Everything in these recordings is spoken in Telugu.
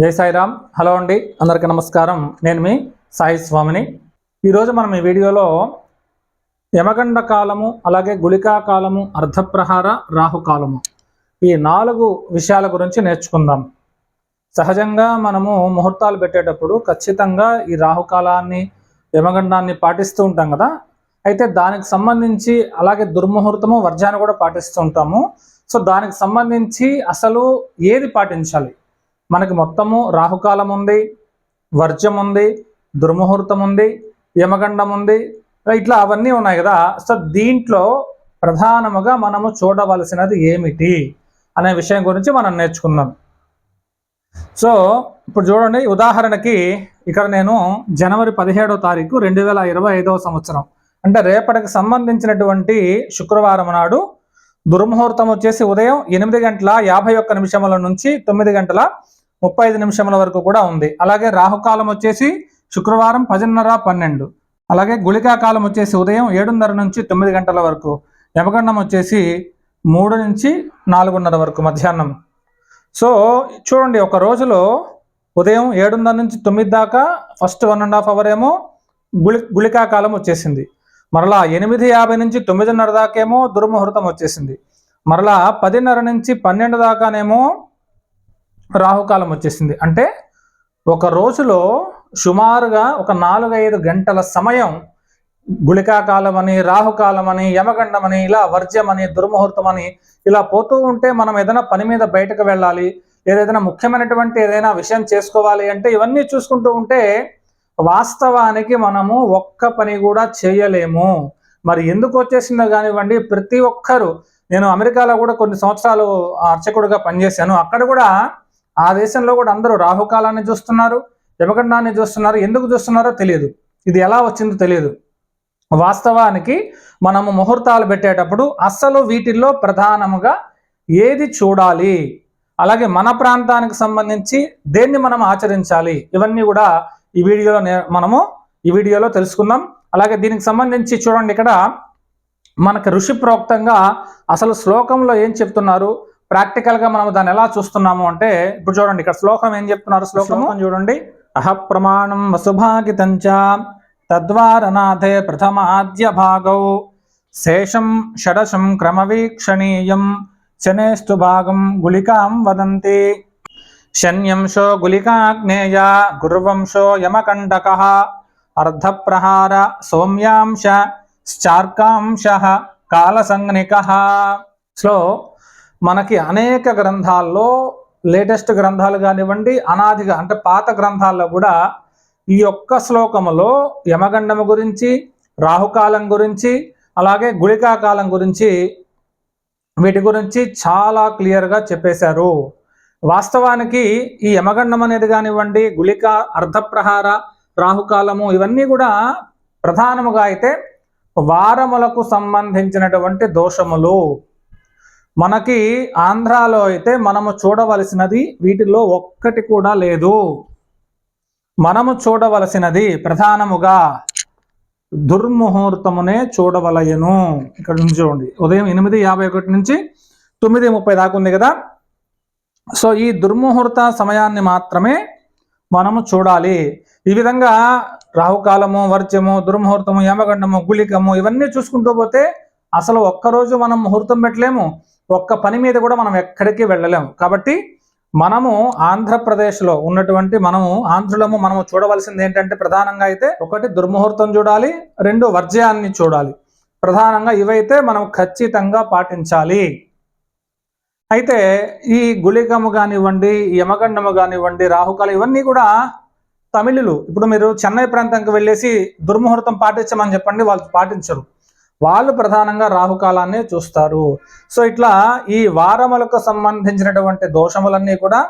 జై సాయిరామ్. హలో అండి. అందరికీ నమస్కారం. నేను మీ సాయి స్వామిని. ఈరోజు మనం ఈ వీడియోలో యమగండ కాలము అలాగే గుళికా కాలము అర్ధప్రహార రాహుకాలము ఈ నాలుగు విషయాల గురించి నేర్చుకుందాం. సహజంగా మనము ముహూర్తాలు పెట్టేటప్పుడు ఖచ్చితంగా ఈ రాహుకాలాన్ని యమగండాన్ని పాటిస్తూ ఉంటాం కదా. అయితే దానికి సంబంధించి అలాగే దుర్ముహూర్తము వర్జాన్ని కూడా పాటిస్తూ ఉంటాము. సో దానికి సంబంధించి అసలు ఏది పాటించాలి? మనకి మొత్తము రాహుకాలం ఉంది వర్జం ఉంది దుర్ముహూర్తం ఉంది యమగండం ఉంది ఇట్లా అవన్నీ ఉన్నాయి కదా. సో దీంట్లో ప్రధానముగా మనము చూడవలసినది ఏమిటి అనే విషయం గురించి మనం నేర్చుకుందాం. సో ఇప్పుడు చూడండి ఉదాహరణకి ఇక్కడ నేను జనవరి పదిహేడో తారీఖు రెండు వేల ఇరవై ఐదవ సంవత్సరం. అంటే రేపటికి సంబంధించినటువంటి శుక్రవారం నాడు దుర్ముహూర్తం వచ్చేసి ఉదయం ఎనిమిది గంటల యాభై ఒక్క నిమిషముల నుంచి తొమ్మిది గంటల ముప్పై ఐదు నిమిషముల వరకు కూడా ఉంది. అలాగే రాహుకాలం వచ్చేసి శుక్రవారం పదిన్నర పన్నెండు. అలాగే గుళికా కాలం వచ్చేసి ఉదయం ఏడున్నర నుంచి తొమ్మిది గంటల వరకు. యమగండం వచ్చేసి మూడు నుంచి నాలుగున్నర వరకు మధ్యాహ్నం. సో చూడండి ఒక రోజులో ఉదయం ఏడున్నర నుంచి తొమ్మిది దాకా first one and half hour ఏమో గుళి గుళికా కాలం వచ్చేసింది. మరలా ఎనిమిది యాభై నుంచి తొమ్మిదిన్నర దాకేమో దుర్ముహూర్తం వచ్చేసింది. మరలా పదిన్నర నుంచి పన్నెండు దాకానేమో రాహుకాలం వచ్చేసింది. అంటే ఒక రోజులో సుమారుగా ఒక నాలుగైదు గంటల సమయం గుళికాకాలం అని రాహుకాలం అని యమగండం అని ఇలా వర్జ్యం అని దుర్ముహూర్తం అని ఇలా పోతూ ఉంటే మనం ఏదైనా పని మీద బయటకు వెళ్ళాలి ఏదైనా ముఖ్యమైనటువంటి ఏదైనా విషయం చేసుకోవాలి అంటే ఇవన్నీ చూసుకుంటూ ఉంటే వాస్తవానికి మనము ఒక్క పని కూడా చేయలేము. మరి ఎందుకు వచ్చేసిందో కానివ్వండి ప్రతి ఒక్కరు నేను అమెరికాలో కూడా కొన్ని సంవత్సరాలు అర్చకుడిగా పనిచేశాను. అక్కడ కూడా ఆ దేశంలో కూడా అందరూ రాహుకాలాన్ని చూస్తున్నారు యమగండాన్ని చూస్తున్నారు. ఎందుకు చూస్తున్నారో తెలియదు. ఇది ఎలా వచ్చిందో తెలియదు. వాస్తవానికి మనము ముహూర్తాలు పెట్టేటప్పుడు అస్సలు వీటిల్లో ప్రధానముగా ఏది చూడాలి? అలాగే మన ప్రాంతానికి సంబంధించి దేన్ని మనం ఆచరించాలి? ఇవన్నీ కూడా ఈ వీడియోలో మనము ఈ వీడియోలో తెలుసుకుందాం. అలాగే దీనికి సంబంధించి చూడండి ఇక్కడ మనకు ఋషి ప్రోక్తంగా అసలు శ్లోకంలో ఏం చెప్తున్నారు? ప్రాక్టికల్గా మనం దాన్ని ఎలా చూస్తున్నాము అంటే ఇప్పుడు చూడండి ఇక్కడ శ్లోకం ఏం చెప్తున్నారు? శ్లోకం చూడండి. అహ ప్రమాణం వసుభాగితంచ తద్వారనాథే ప్రథమాద్య భాగౌ శేషం షడశం క్రమవీక్షణీయం శనేస్తు భాగం గుళికాం వదంతి శన్యంశో గుళికాగ్నేయ గుర్వంశో యమకంటక అర్ధప్రహార సౌమ్యాంశ చార్కాంశ కాలసంజ్ఞిక. సో మనకి అనేక గ్రంథాల్లో లేటెస్ట్ గ్రంథాలు కానివ్వండి అనాదిగా అంటే పాత గ్రంథాల్లో కూడా ఈ యొక్క శ్లోకములో యమగండము గురించి రాహుకాలం గురించి అలాగే గుళికాకాలం గురించి వీటి గురించి చాలా క్లియర్గా చెప్పేశారు. వాస్తవానికి ఈ యమగండం అనేది కానివ్వండి గుళిక అర్ధప్రహార రాహుకాలము ఇవన్నీ కూడా ప్రధానముగా అయితే వారములకు సంబంధించినటువంటి దోషములు. మనకి ఆంధ్రాలో అయితే మనము చూడవలసినది వీటిలో ఒక్కటి కూడా లేదు. మనము చూడవలసినది ప్రధానముగా దుర్ముహూర్తమునే చూడవలయను. ఇక్కడ నుంచి చూడండి. ఉదయం ఎనిమిది యాభై ఒకటి నుంచి తొమ్మిది ముప్పై దాకా ఉంది కదా? సో ఈ దుర్ముహూర్త సమయాన్ని మాత్రమే మనము చూడాలి. ఈ విధంగా రాహుకాలము వర్జము దుర్ముహూర్తము యమగండము గుళికము ఇవన్నీ చూసుకుంటూ పోతే అసలు ఒక్కరోజు మనం ముహూర్తం పెట్టలేము. ఒక్క పని మీద కూడా మనం ఎక్కడికి వెళ్ళలేము కాబట్టి మనము ఆంధ్రప్రదేశ్లో ఉన్నటువంటి మనము ఆంధ్రులము మనము చూడవలసింది ఏంటంటే ప్రధానంగా అయితే ఒకటి దుర్ముహూర్తం చూడాలి రెండు వర్జయాన్ని చూడాలి. ప్రధానంగా ఇవైతే మనం ఖచ్చితంగా పాటించాలి. అయితే ఈ గుళికము కానివ్వండి యమగండము కానివ్వండి రాహుకాలు ఇవన్నీ కూడా తమిళులు. ఇప్పుడు మీరు చెన్నై ప్రాంతానికి వెళ్ళేసి దుర్ముహూర్తం పాటించమని చెప్పండి వాళ్ళు పాటించరు. వాళ్ళు ప్రధానంగా రాహుకాలాన్ని చూస్తారు. సో ఇట్లా ఈ వారములకు సంబంధించినటువంటి దోషములన్నీ కూడా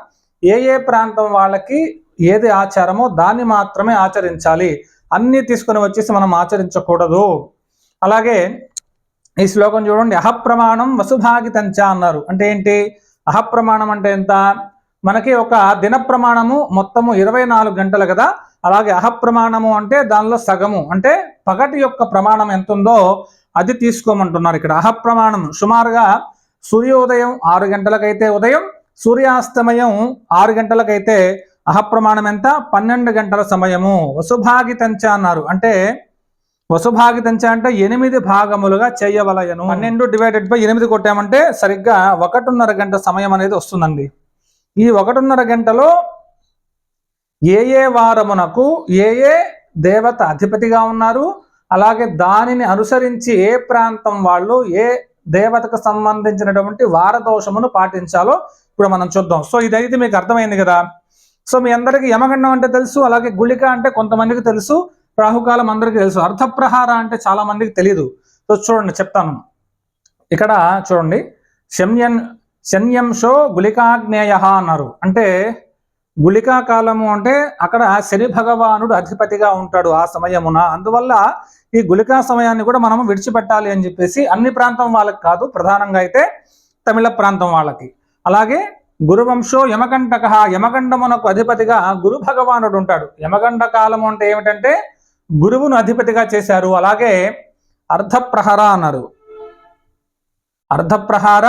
ఏ ఏ ప్రాంతం వాళ్ళకి ఏది ఆచారమో దాన్ని మాత్రమే ఆచరించాలి. అన్నీ తీసుకొని వచ్చేసి మనం ఆచరించకూడదు. అలాగే ఈ శ్లోకం చూడండి అహప్రమాణం వసుభాగితంచ అన్నారు. అంటే ఏంటి? అహప్రమాణం అంటే ఎంత? మనకి ఒక దిన ప్రమాణము మొత్తము ఇరవై నాలుగు గంటలు కదా? అలాగే అహప్రమాణము అంటే దానిలో సగము. అంటే పగటి యొక్క ప్రమాణం ఎంత ఉందో అది తీసుకోమంటున్నారు ఇక్కడ. అహప్రమాణం. సుమారుగా సూర్యోదయం ఆరు గంటలకైతే ఉదయం సూర్యాస్తమయం ఆరు గంటలకైతే అహప్రమాణం ఎంత? పన్నెండు గంటల సమయము. వసుభాగితంచ అన్నారు. అంటే వసుభాగితంచ అంటే ఎనిమిది భాగములుగా చేయవలయను. పన్నెండు డివైడెడ్ బై ఎనిమిది కొట్టామంటే సరిగ్గా ఒకటిన్నర గంట సమయం అనేది వస్తుందండి. ఈ ఒకటిన్నర గంటలో ఏ ఏ వారమునకు ఏ ఏ దేవత అధిపతిగా ఉన్నారు? అలాగే దానిని అనుసరించి ఏ ప్రాంతం వాళ్ళు ఏ దేవతకు సంబంధించినటువంటి వారదోషమును పాటించాలో ఇప్పుడు మనం చూద్దాం. సో ఇదైతే మీకు అర్థమైంది కదా. సో మీ అందరికీ యమగండం అంటే తెలుసు అలాగే గుళిక అంటే కొంతమందికి తెలుసు రాహుకాలం అందరికీ తెలుసు. అర్థప్రహార అంటే చాలా మందికి తెలియదు సో చూడండి చెప్తాను. ఇక్కడ చూడండి. శమ్యన్ శన్యంశో గుళికాగ్నేయ అన్నారు. అంటే గుళికా కాలము అంటే అక్కడ శని భగవానుడు అధిపతిగా ఉంటాడు ఆ సమయమున. అందువల్ల ఈ గుళికా సమయాన్ని కూడా మనం విడిచిపెట్టాలి అని చెప్పేసి అన్ని ప్రాంతం వాళ్ళకి కాదు ప్రధానంగా అయితే తమిళ ప్రాంతం వాళ్ళకి. అలాగే గురువంశో యమకంటక యమగండమునకు అధిపతిగా గురు భగవానుడు ఉంటాడు. యమగండ కాలము అంటే ఏమిటంటే గురువును అధిపతిగా చేశారు. అలాగే అర్ధప్రహర అన్నారు. అర్ధప్రహార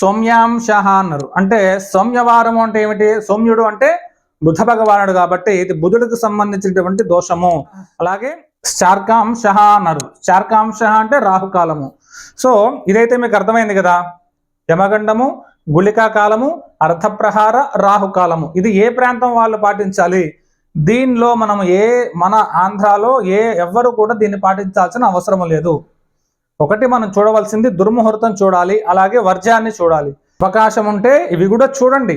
సౌమ్యాంశ అన్నారు. అంటే సౌమ్యవారము అంటే ఏమిటి? సౌమ్యుడు అంటే బుధ భగవానుడు కాబట్టి ఇది బుధుడికి సంబంధించినటువంటి దోషము. అలాగే శార్కాంశ అన్నారు. శార్కాంశ అంటే రాహుకాలము. సో ఇదైతే మీకు అర్థమైంది కదా? యమగండము గుళికా కాలము అర్థప్రహార రాహుకాలము. ఇది ఏ ప్రాంతం వాళ్ళు పాటించాలి? దీనిలో మనం ఏ మన ఆంధ్రాలో ఏ ఎవ్వరు కూడా దీన్ని పాటించాల్సిన అవసరం లేదు. ఒకటి మనం చూడవలసింది దుర్ముహూర్తం చూడాలి అలాగే వర్జాన్ని చూడాలి. అవకాశం ఉంటే ఇవి కూడా చూడండి.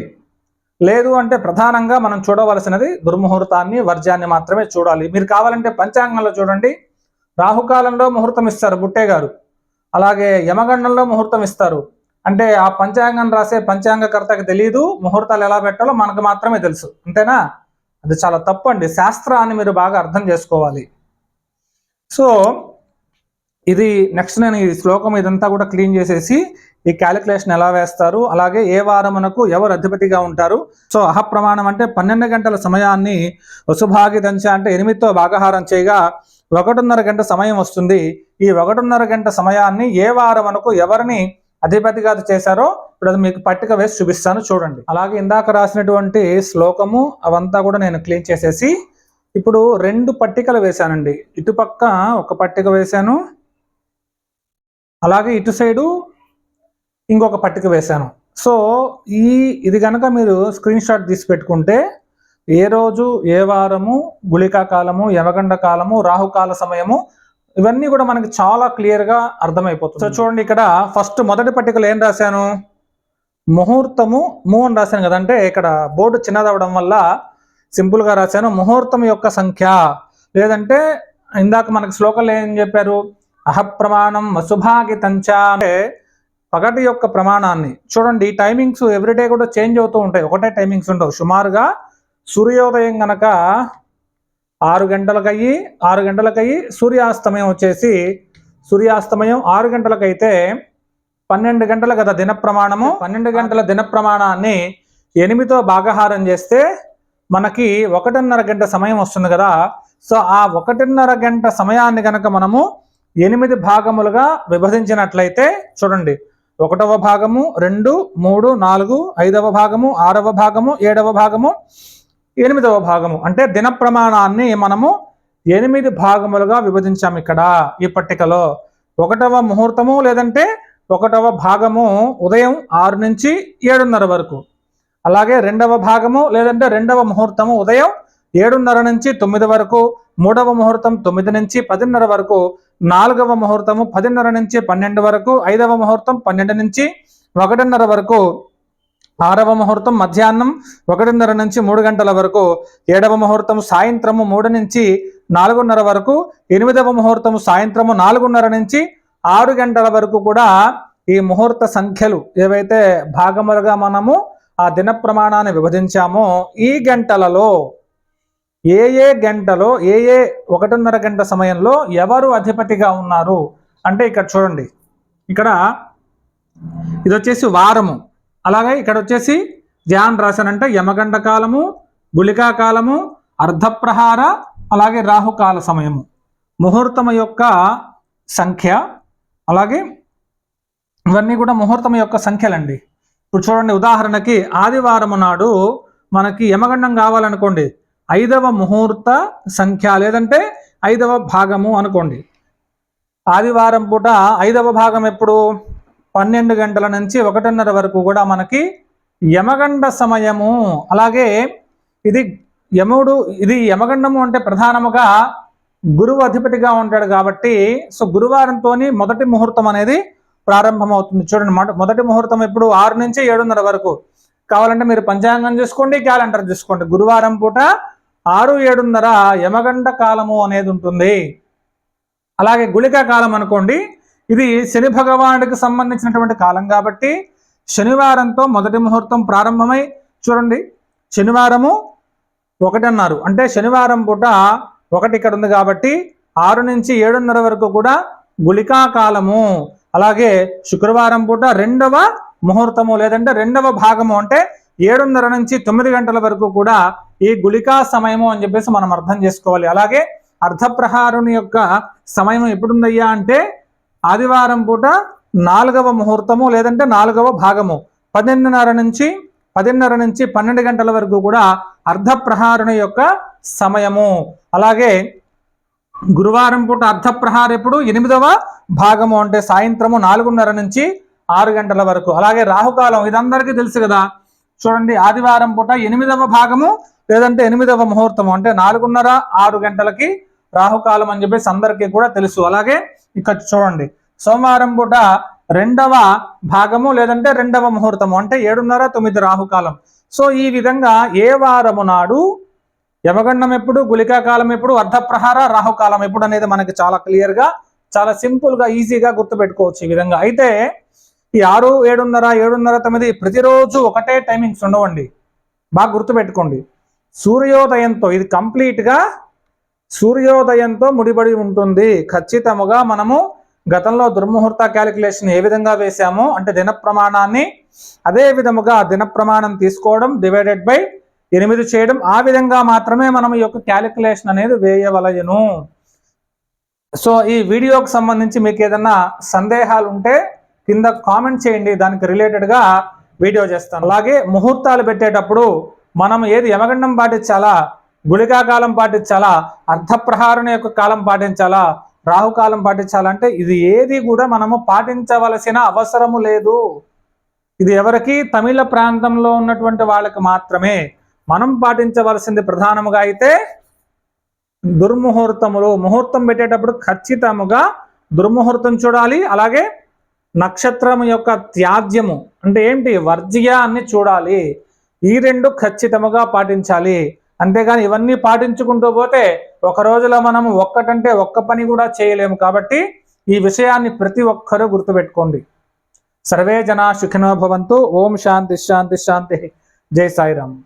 లేదు అంటే ప్రధానంగా మనం చూడవలసినది దుర్ముహూర్తాన్ని వర్జాన్ని మాత్రమే చూడాలి. మీరు కావాలంటే పంచాంగంలో చూడండి. రాహుకాలంలో ముహూర్తం ఇస్తారు బుట్టే గారు. అలాగే యమగండంలో ముహూర్తం ఇస్తారు. అంటే ఆ పంచాంగం రాసే పంచాంగకర్తకి తెలియదు ముహూర్తాలు ఎలా పెట్టాలో మనకు మాత్రమే తెలుసు. అంతేనా? అది చాలా తప్పు అండి. శాస్త్రాన్ని మీరు బాగా అర్థం చేసుకోవాలి. సో ఇది నెక్స్ట్ నేను ఈ శ్లోకం ఇదంతా కూడా క్లీన్ చేసేసి ఈ క్యాలిక్యులేషన్ ఎలా వేస్తారు అలాగే ఏ వారమునకు ఎవరు అధిపతిగా ఉంటారు. సో అహప్రమాణం అంటే పన్నెండు గంటల సమయాన్ని వసుభాగితంచ అంటే ఎనిమిదితో భాగహారం చేయగా ఒకటిన్నర గంట సమయం వస్తుంది. ఈ ఒకటిన్నర గంట సమయాన్ని ఏ వారమునకు ఎవరిని అధిపతిగా చేశారో ఇప్పుడు అది మీకు పట్టిక వేసి చూపిస్తాను చూడండి. అలాగే ఇందాక రాసినటువంటి శ్లోకము అవంతా కూడా నేను క్లీన్ చేసేసి ఇప్పుడు రెండు పట్టికలు వేశానండి. ఇటుపక్క ఒక పట్టిక వేశాను అలాగే ఇటు సైడు ఇంకొక పట్టిక వేశాను. సో ఈ ఇది కనుక మీరు స్క్రీన్ షాట్ తీసి పెట్టుకుంటే ఏ రోజు ఏ వారము గుళికా కాలము యమగండ కాలము రాహుకాల సమయము ఇవన్నీ కూడా మనకి చాలా క్లియర్గా అర్థమైపోతుంది. సో చూడండి ఇక్కడ ఫస్ట్ మొదటి పట్టికలో ఏం రాశాను? ముహూర్తము మూ అని రాశాను కదంటే ఇక్కడ బోర్డు చిన్నదవడం వల్ల సింపుల్గా రాశాను. ముహూర్తం యొక్క సంఖ్య. లేదంటే ఇందాక మనకి శ్లోకాలు ఏం చెప్పారు? అహప్రమాణం వసుభాగితంచ అంటే పగటి యొక్క ప్రమాణాన్ని. చూడండి ఈ టైమింగ్స్ ఎవ్రీడే కూడా చేంజ్ అవుతూ ఉంటాయి. ఒకటే టైమింగ్స్ ఉండవు. సుమారుగా సూర్యోదయం గనక ఆరు గంటలకయ్యి ఆరు గంటలకయ్యి సూర్యాస్తమయం వచ్చేసి సూర్యాస్తమయం ఆరు గంటలకైతే పన్నెండు గంటల కదా దిన ప్రమాణము పన్నెండు గంటల దిన ప్రమాణాన్ని ఎనిమిదితో భాగహారం చేస్తే మనకి ఒకటిన్నర గంట సమయం వస్తుంది కదా. సో ఆ ఒకటిన్నర గంట సమయాన్ని కనుక మనము ఎనిమిది భాగములుగా విభజించినట్లయితే చూడండి. ఒకటవ భాగము రెండు మూడు నాలుగు ఐదవ భాగము ఆరవ భాగము ఏడవ భాగము ఎనిమిదవ భాగము. అంటే దిన ప్రమాణాన్ని మనము ఎనిమిది భాగములుగా విభజించాము ఇక్కడ ఈ పట్టికలో. ఒకటవ ముహూర్తము లేదంటే ఒకటవ భాగము ఉదయం ఆరు నుంచి ఏడున్నర వరకు. అలాగే రెండవ భాగము లేదంటే రెండవ ముహూర్తము ఉదయం ఏడున్నర నుంచి తొమ్మిది వరకు మూడవ ముహూర్తం తొమ్మిది నుంచి పదిన్నర వరకు నాలుగవ ముహూర్తము పదిన్నర నుంచి పన్నెండు వరకు ఐదవ ముహూర్తం పన్నెండు నుంచి ఒకటిన్నర వరకు ఆరవ ముహూర్తం మధ్యాహ్నం ఒకటిన్నర నుంచి మూడు గంటల వరకు ఏడవ ముహూర్తం సాయంత్రము మూడు నుంచి నాలుగున్నర వరకు ఎనిమిదవ ముహూర్తం సాయంత్రము నాలుగున్నర నుంచి ఆరు గంటల వరకు కూడా ఈ ముహూర్త సంఖ్యలు ఏవైతే భాగములుగా మనము ఆ దిన ప్రమాణాన్ని విభజించామో ఈ గంటలలో ఏ ఏ గంటలో ఏ ఏ ఒకటిన్నర గంట సమయంలో ఎవరు అధిపతిగా ఉన్నారు? అంటే ఇక్కడ చూడండి. ఇక్కడ ఇది వచ్చేసి వారము. అలాగే ఇక్కడ వచ్చేసి ధ్యాన్ రాశానంటే యమగండ కాలము గుళికా కాలము అర్ధప్రహార అలాగే రాహుకాల సమయము. ముహూర్తం యొక్క సంఖ్య అలాగే ఇవన్నీ కూడా ముహూర్తం యొక్క సంఖ్యలండి. ఇప్పుడు చూడండి ఉదాహరణకి ఆదివారం నాడు మనకి యమగండం కావాలనుకోండి ఐదవ ముహూర్త సంఖ్య లేదంటే ఐదవ భాగము అనుకోండి. ఆదివారం పూట ఐదవ భాగం ఎప్పుడు? పన్నెండు గంటల నుంచి ఒకటిన్నర వరకు కూడా మనకి యమగండ సమయము. అలాగే ఇది యముడు ఇది యమగండము అంటే ప్రధానముగా గురువు అధిపతిగా ఉంటాడు కాబట్టి సో గురువారంతో మొదటి ముహూర్తం అనేది ప్రారంభమవుతుంది. చూడండి మొదటి ముహూర్తం ఎప్పుడు? ఆరు నుంచి ఏడున్నర వరకు. కావాలంటే మీరు పంచాంగం చూసుకోండి క్యాలెండర్ చూసుకోండి. గురువారం పూట ఆరు ఏడున్నర యమగండ కాలము అనేది ఉంటుంది. అలాగే గుళికా కాలం అనుకోండి ఇది శని భగవానుడికి సంబంధించినటువంటి కాలం కాబట్టి శనివారంతో మొదటి ముహూర్తం ప్రారంభమై చూడండి శనివారము ఒకటి అన్నారు అంటే శనివారం పూట ఒకటి ఇక్కడ ఉంది కాబట్టి ఆరు నుంచి ఏడున్నర వరకు కూడా గుళికా కాలము. అలాగే శుక్రవారం పూట రెండవ ముహూర్తము లేదంటే రెండవ భాగము అంటే ఏడున్నర నుంచి తొమ్మిది గంటల వరకు కూడా ఈ గుళికా సమయము అని చెప్పేసి మనం అర్థం చేసుకోవాలి. అలాగే అర్ధప్రహారుని యొక్క సమయం ఎప్పుడుందయ్యా అంటే ఆదివారం పూట నాలుగవ ముహూర్తము లేదంటే నాలుగవ భాగము. పన్నెండున్నర నుంచి పదిన్నర నుంచి పన్నెండు గంటల వరకు కూడా అర్ధప్రహారుని యొక్క సమయము. అలాగే గురువారం పూట అర్ధప్రహార ఎప్పుడు? ఎనిమిదవ భాగము అంటే సాయంత్రము నాలుగున్నర నుంచి ఆరు గంటల వరకు. అలాగే రాహుకాలం ఇదందరికీ తెలుసు కదా. చూడండి ఆదివారం పూట ఎనిమిదవ భాగము లేదంటే ఎనిమిదవ ముహూర్తము అంటే నాలుగున్నర ఆరు గంటలకి రాహుకాలం అని చెప్పేసి అందరికీ కూడా తెలుసు. అలాగే ఇక్కడ చూడండి సోమవారం పూట రెండవ భాగము లేదంటే రెండవ ముహూర్తము అంటే ఏడున్నర తొమ్మిది రాహుకాలం. సో ఈ విధంగా ఏ వారము నాడు యమగండం ఎప్పుడు గుళికాకాలం ఎప్పుడు అర్ధప్రహార రాహుకాలం ఎప్పుడు అనేది మనకి చాలా క్లియర్గా చాలా సింపుల్గా ఈజీగా గుర్తుపెట్టుకోవచ్చు ఈ విధంగా. అయితే ఈ ఆరు ఏడున్నర ఏడున్నర తొమ్మిది ప్రతిరోజు ఒకటే టైమింగ్స్ ఉండవండి. బాగా గుర్తుపెట్టుకోండి. సూర్యోదయంతో ఇది కంప్లీట్గా సూర్యోదయంతో ముడిపడి ఉంటుంది. ఖచ్చితముగా మనము గతంలో దుర్ముహూర్త క్యాలిక్యులేషన్ ఏ విధంగా వేశామో అంటే దిన ప్రమాణాన్ని అదే విధముగా దిన ప్రమాణం తీసుకోవడం డివైడెడ్ బై ఎనిమిది చేయడం ఆ విధంగా మాత్రమే మనం ఈ యొక్క క్యాలిక్యులేషన్ అనేది వేయవలయను. సో ఈ వీడియోకి సంబంధించి మీకు ఏదన్నా సందేహాలు ఉంటే కింద కామెంట్ చేయండి. దానికి రిలేటెడ్గా వీడియో చేస్తాను. అలాగే ముహూర్తాలు పెట్టేటప్పుడు మనం ఏది యమగండం పాటించాలా? గుళికా కాలం పాటించాలా? అర్ధప్రహారుని యొక్క కాలం పాటించాలా? రాహుకాలం పాటించాలంటే ఇది ఏది కూడా మనము పాటించవలసిన అవసరము లేదు. ఇది ఎవరికి తమిళ ప్రాంతంలో ఉన్నటువంటి వాళ్ళకి మాత్రమే. మనం పాటించవలసింది ప్రధానముగా అయితే దుర్ముహూర్తములు. ముహూర్తం పెట్టేటప్పుడు ఖచ్చితముగా దుర్ముహూర్తం చూడాలి. అలాగే నక్షత్రం యొక్క త్యాజ్యము. అంటే ఏంటి? వర్జ్య అన్ని చూడాలి. ఈ రెండు ఖచ్చితముగా పాటించాలి. అంతేగాని ఇవన్నీ పాటించుకుంటూ పోతే ఒక రోజులో మనం ఒక్కటంటే ఒక్క పని కూడా చేయలేము కాబట్టి ఈ విషయాన్ని ప్రతి ఒక్కరూ గుర్తుపెట్టుకోండి. సర్వే జనా సుఖినో భవంతు. ఓం శాంతి శాంతి శాంతి. జై సాయిరామ్.